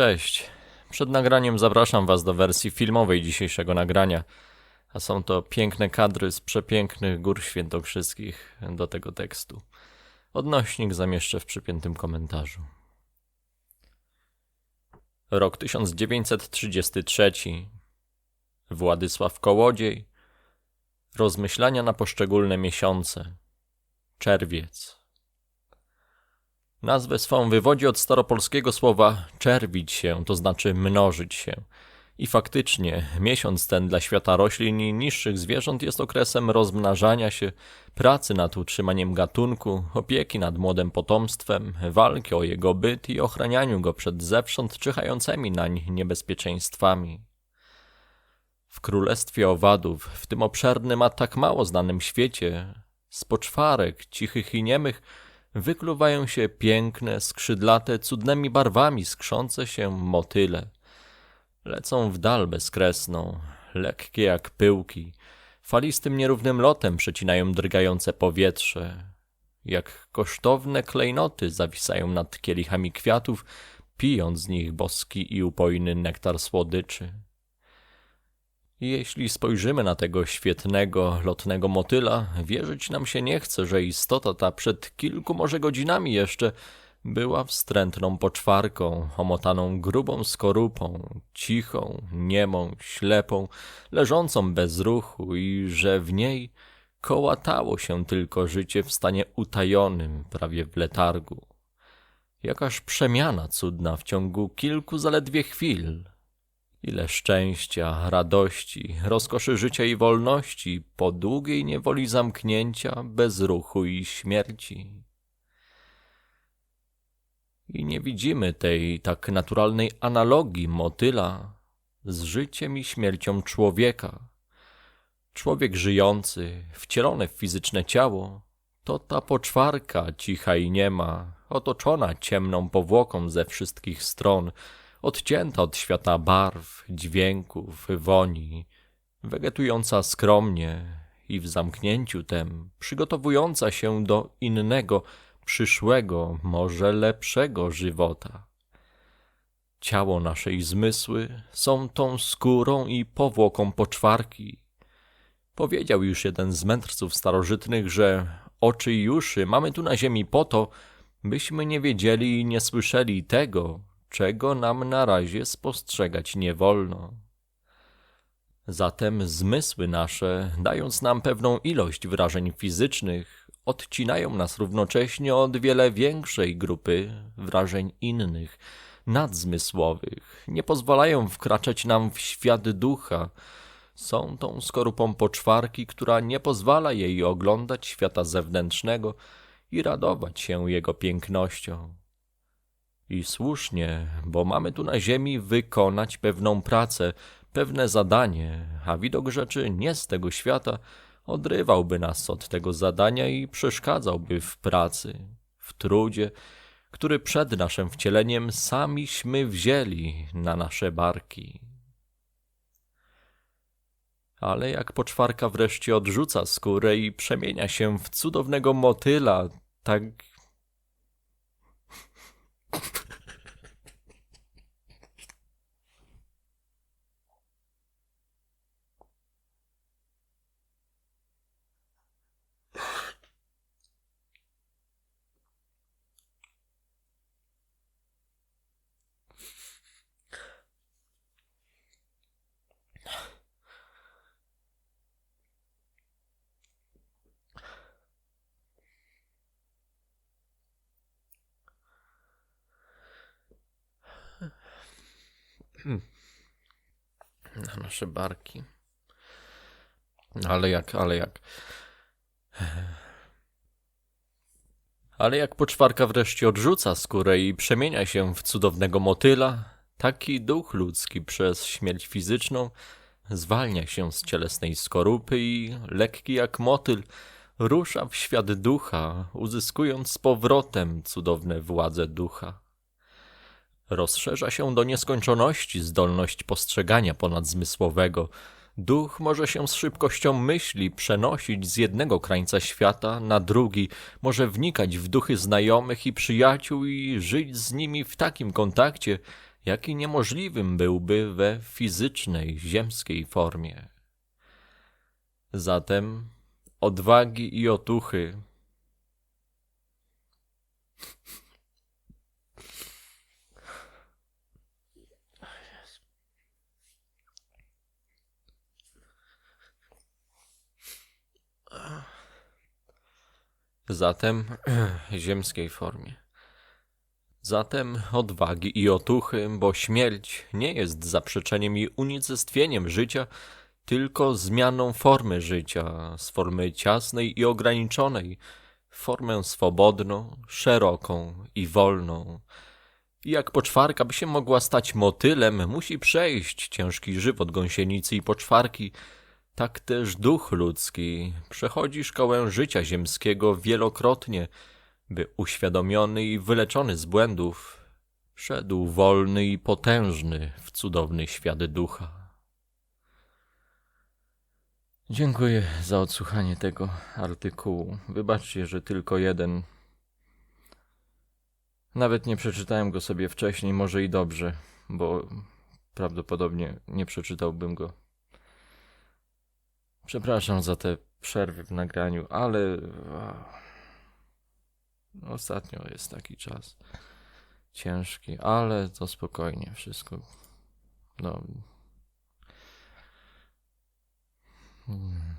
Cześć. Przed nagraniem zapraszam Was do wersji filmowej dzisiejszego nagrania. A są to piękne kadry z przepięknych gór świętokrzyskich do tego tekstu. Odnośnik zamieszczę w przypiętym komentarzu. Rok 1933. Władysław Kołodziej. Rozmyślania na poszczególne miesiące. Czerwiec. Nazwę swą wywodzi od staropolskiego słowa czerwić się, to znaczy mnożyć się. I faktycznie, miesiąc ten dla świata roślin i niższych zwierząt jest okresem rozmnażania się, pracy nad utrzymaniem gatunku, opieki nad młodym potomstwem, walki o jego byt i ochranianiu go przed zewsząd czyhającymi nań niebezpieczeństwami. W królestwie owadów, w tym obszernym, a tak mało znanym świecie, z poczwarek, cichych i niemych, wykluwają się piękne, skrzydlate, cudnymi barwami skrzące się motyle. Lecą w dal bezkresną, lekkie jak pyłki, falistym nierównym lotem przecinają drgające powietrze. Jak kosztowne klejnoty zawisają nad kielichami kwiatów, pijąc z nich boski i upojny nektar słodyczy. Jeśli spojrzymy na tego świetnego, lotnego motyla, wierzyć nam się nie chce, że istota ta przed kilku może godzinami jeszcze była wstrętną poczwarką, omotaną grubą skorupą, cichą, niemą, ślepą, leżącą bez ruchu i że w niej kołatało się tylko życie w stanie utajonym, prawie w letargu. Jakaż przemiana cudna w ciągu kilku zaledwie chwil, Ile szczęścia, radości, rozkoszy życia i wolności po długiej niewoli zamknięcia, bez ruchu i śmierci. I nie widzimy tej tak naturalnej analogii motyla z życiem i śmiercią człowieka. Człowiek żyjący, wcielony w fizyczne ciało, to ta poczwarka cicha i niema, otoczona ciemną powłoką ze wszystkich stron, odcięta od świata barw, dźwięków, woni, wegetująca skromnie i w zamknięciu tem przygotowująca się do innego, przyszłego, może lepszego żywota. Ciało nasze i zmysły są tą skórą i powłoką poczwarki. Powiedział już jeden z mędrców starożytnych, że oczy i uszy mamy tu na ziemi po to, byśmy nie wiedzieli i nie słyszeli tego, czego nam na razie spostrzegać nie wolno. Zatem zmysły nasze, dając nam pewną ilość wrażeń fizycznych, odcinają nas równocześnie od wiele większej grupy wrażeń innych, nadzmysłowych, nie pozwalają wkraczać nam w świat ducha, są tą skorupą poczwarki, która nie pozwala jej oglądać świata zewnętrznego i radować się jego pięknością. I słusznie, bo mamy tu na ziemi wykonać pewną pracę, pewne zadanie, a widok rzeczy nie z tego świata odrywałby nas od tego zadania i przeszkadzałby w pracy, w trudzie, który przed naszym wcieleniem samiśmy wzięli na nasze barki. Ale jak poczwarka wreszcie odrzuca skórę i przemienia się w cudownego motyla, tak na nasze barki. Ale jak, ale jak. Ale jak poczwarka wreszcie odrzuca skórę i przemienia się w cudownego motyla, taki duch ludzki przez śmierć fizyczną zwalnia się z cielesnej skorupy i, lekki jak motyl, rusza w świat ducha, uzyskując z powrotem cudowne władze ducha. Rozszerza się do nieskończoności zdolność postrzegania ponadzmysłowego. Duch może się z szybkością myśli przenosić z jednego krańca świata na drugi, może wnikać w duchy znajomych i przyjaciół i żyć z nimi w takim kontakcie, jaki niemożliwym byłby we fizycznej, ziemskiej formie. Zatem odwagi i otuchy zatem ziemskiej formie. Zatem odwagi i otuchy, bo śmierć nie jest zaprzeczeniem i unicestwieniem życia, tylko zmianą formy życia, z formy ciasnej i ograniczonej, formę swobodną, szeroką i wolną. Jak poczwarka by się mogła stać motylem, musi przejść ciężki żywot gąsienicy i poczwarki, tak też duch ludzki przechodzi szkołę życia ziemskiego wielokrotnie, by uświadomiony i wyleczony z błędów szedł wolny i potężny w cudowny świat ducha. Dziękuję za odsłuchanie tego artykułu. Wybaczcie, że tylko jeden. Nawet nie przeczytałem go sobie wcześniej, może i dobrze, bo prawdopodobnie nie przeczytałbym go Przepraszam za te przerwy w nagraniu, ale ostatnio jest taki czas ciężki, ale to spokojnie wszystko. No. Hmm.